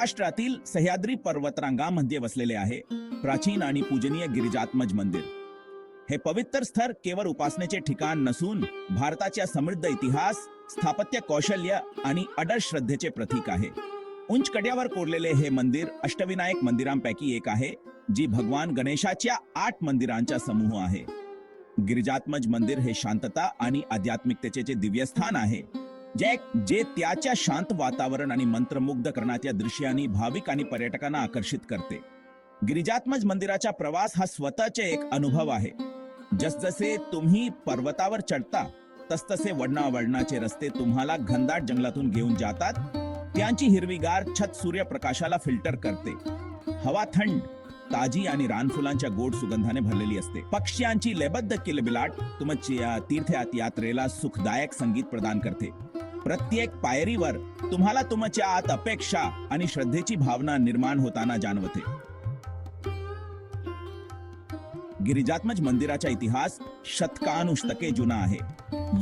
महाराष्ट्रातील सह्याद्री पर्वतरांगामध्ये वसलेले आहे. प्राचीन आणि पूजनीय गिरिजात्मज मंदिर. हे पवित्र स्थळ केवळ उपासनेचे ठिकाण नसून भारताच्या समृद्ध इतिहास स्थापत्य कौशल्य आणि अडळ श्रद्धेचे प्रतीक आहे. उंच कड्यावर कोरलेले हे मंदिर अष्टविनायक मंदिरांपैकी एक आहे जी भगवान गणेशाच्या आठ मंदिरांचा समूह आहे. गिरिजात्मज मंदिर हे शांतता आणि आध्यात्मिकतेचे दिव्यस्थान आहे जे जे त्याच्या शांत वातावरण आणि मंत्रमुग्ध करण्याच्या दृश्याने भाविक आणि पर्यटकांना आकर्षित करते. गिरिजात्मज मंदिराचा प्रवास हा स्वतःचे एक अनुभव आहे. जसजसे तुम्ही पर्वतावर चढता तसतसे वडणा वडणाचे रस्ते तुम्हाला घनदाट जंगलातून घेऊन जातात. त्यांची हिरवीगार छत सूर्यप्रकाशाला फिल्टर करते. हवा थंड ताजी आणि रानफुलांच्या गोड सुगंधाने भरलेली असते. पक्ष्यांची लयबद्ध किलबिलाट तुमच्या तीर्थ यात्रेला सुखदायक संगीत प्रदान करते. प्रत्येक पायरीवर तुम्हाला तुमच्या आत अपेक्षा आणि श्रद्धेची भावना निर्माण होताना जाणवते. गिरिजात्मज मंदिराचा इतिहास शतकानुशतके जुना आहे.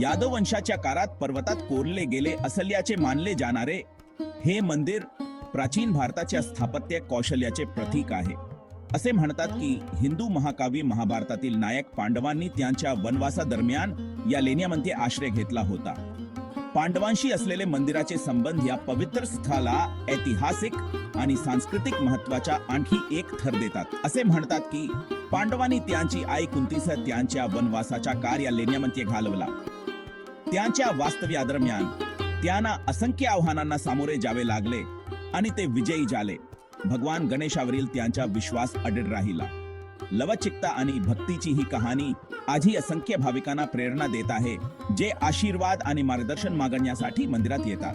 यादव वंशाच्या काळात पर्वतात कोरले गेले असल्याचे मानले जाणारे हे मंदिर प्राचीन भारताच्या स्थापत्य कौशल्याचे प्रतीक आहे. असे म्हणतात की हिंदू महाकाव्य महाभारतातील नायक पांडवांनी त्यांच्या वनवासादरम्यान या लेण्यामध्ये आश्रय घेतला होता. पांडवांशी असलेले मंदिराचे संबंध या पवित्र स्थळाला ऐतिहासिक आणि सांस्कृतिक महत्त्वाच्या आणखी एक थर देतात. असे म्हणतात की पांडवांनी त्यांची आई कुंतीस त्यांच्या वनवासाच्या काळ या लेण्यामध्ये घालवला. त्यांच्या वास्तव्यादरम्यान त्यांना असंख्य आव्हानांना सामोरे जावे लागले आणि ते विजयी झाले. भगवान गणेशावरील त्यांचा विश्वास अडीड राहिला. लवचिकता आणि भक्तीची ही कहाणी आजही असंख्य भाविकांना प्रेरणा देत आहे जे आशीर्वाद आणि मार्गदर्शन मागण्यासाठी मंदिरात येतात.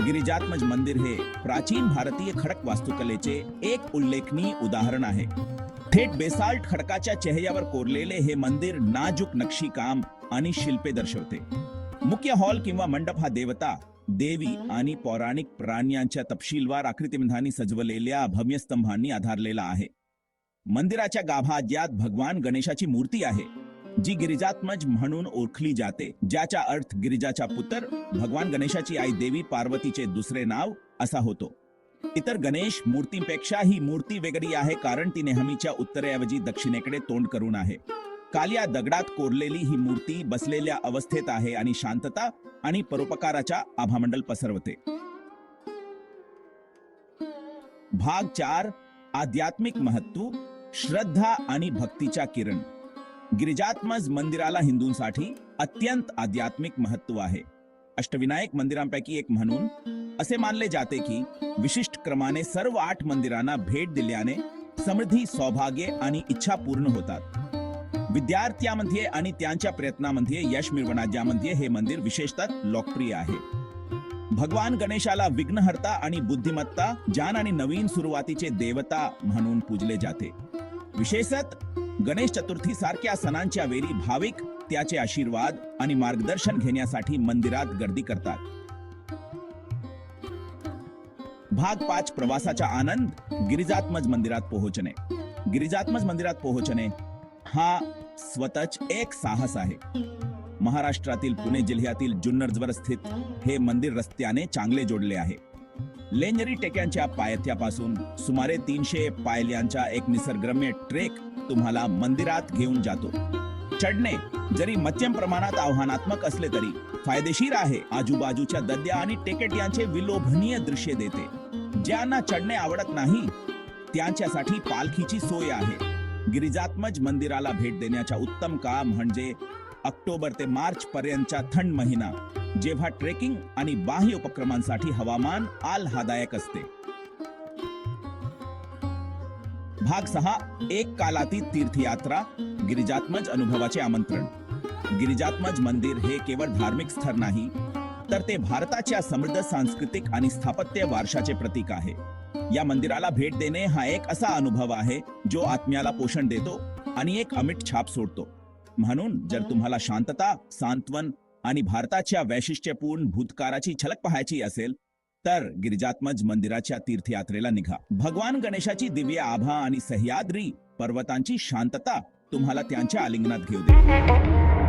गिरिजात्मज मंदिर हे प्राचीन भारतीय खडक वास्तुकलेचे एक उल्लेखनीय उदाहरण आहे. थेट बेसाल्ट खडकाच्या चेहऱ्यावर कोरलेले हे मंदिर नाजूक नक्षीकाम आणि शिल्पे दर्शवते. मुख्य हॉल किंवा मंडप हा देवता देवी आणि पौराणिक प्राण्यांच्या तपशीलवार आकृतिबंधांनी सजवलेल्या भव्य स्तंभांनी आधारलेला आहे. मंदिराच्या गाभाज्यात भगवान गणेशाची मूर्ती आहे जी गिरिजात्मज म्हणून ओळखली जाते. ज्याचा अर्थ गिरिजाचा पुत्र भगवान गणेशाची आई देवी पार्वतीचे दुसरे नाव असा होतो. इतर गणेश मूर्तीपेक्षा ही मूर्ती वेगळी आहे कारण ती नेहमीच्या उत्तरेऐवजी दक्षिणेकडे तोंड करून आहे. कालिया दगडात कोरलेली ही मूर्ती बसलेल्या अवस्थेत आहे आणि शांतता आणि परोपकाराच्या आभामंडल पसरवते. भाग चार आध्यात्मिक महत्त्व श्रद्धा आणि भक्तीच्या किरण. गिरिजात्मज मंदिराला हिंदूंसाठी अत्यंत आध्यात्मिक महत्त्व आहे. अष्टविनायक मंदिरांपैकी एक म्हणून असे मानले जाते की विशिष्ट क्रमाने सर्व आठ मंदिरांना भेट दिल्याने समृद्धी सौभाग्य आणि इच्छा पूर्ण होतात. विद्यार्थ्यामध्ये आणि त्यांच्या प्रयत्नामध्ये यश मिळवण्याच्यामध्ये हे मंदिर विशेषतः लोकप्रिय आहे. भगवान गणेशाला विघ्नहर्ता आणि बुद्धिमत्ता जान आणि नवीन सुरुवातीचे देवता म्हणून पूजले जाते. विशेषत गणेश चतुर्थी सारख्या सणांच्या वेळी भाविक त्याचे आशीर्वाद आणि मार्गदर्शन घेण्यासाठी मंदिरात गर्दी करतात. भाग पाच प्रवासाचा आनंद गिरिजात्मज मंदिरात पोहोचणे. गिरिजात्मज मंदिरात पोहोचणे हा स्वतःच एक साहस आहे. महाराष्ट्रातील पुणे जिल्ह्यातील जुन्नरजवर स्थित हे मंदिर रस्त्याने चांगले जोडले आहे. लेंजरी टेक्यांच्या पायथ्यापासून सुमारे तीनशे पायल्यांचा एक निसर्गरम्य ट्रेक तुम्हाला मंदिरात घेऊन जातो. चढणे जरी मध्यम प्रमाणात आव्हानात्मक असले तरी फायदेशीर आहे. आजूबाजूच्या दद्या आणि टेकेट यांचे विलोभनीय दृश्य देते. ज्यांना चढणे आवडत नाही त्यांच्यासाठी पालखीची सोय आहे. गिरिजात्मज मंदिराला भेट देण्याचा उत्तम काळ म्हणजे ऑक्टोबर ते मार्च पर्यंतचा थंड महिना जेव्हा ट्रेकिंग आणि बाह्य उपक्रमांसाठी हवामान आल्हादायक असते. भाग सहा एक कालातीत तीर्थयात्रा गिरिजात्मज अनुभवाचे आमंत्रण. गिरिजात्मज मंदिर हे केवळ धार्मिक स्थळ नाही तर ते भारताच्या समृद्ध सांस्कृतिक आणि स्थापत्य वारशाचे प्रतीक आहे. या मंदिराला भेट देणे हा एक असा अनुभव आहे जो आत्म्याला पोषण देतो आणि एक अमिट छाप सोडतो. म्हणून जर तुम्हाला शांतता सांत्वन आणि भारताच्या वैशिष्ट्यपूर्ण भूतकाळाची झलक पाहायची असेल तर गिरिजात्मज मंदिराच्या तीर्थयात्रेला निघा. भगवान गणेशाची दिव्य आभा आणि सह्याद्री पर्वतांची शांतता तुम्हाला त्यांच्या आलिंगनात घेऊ दे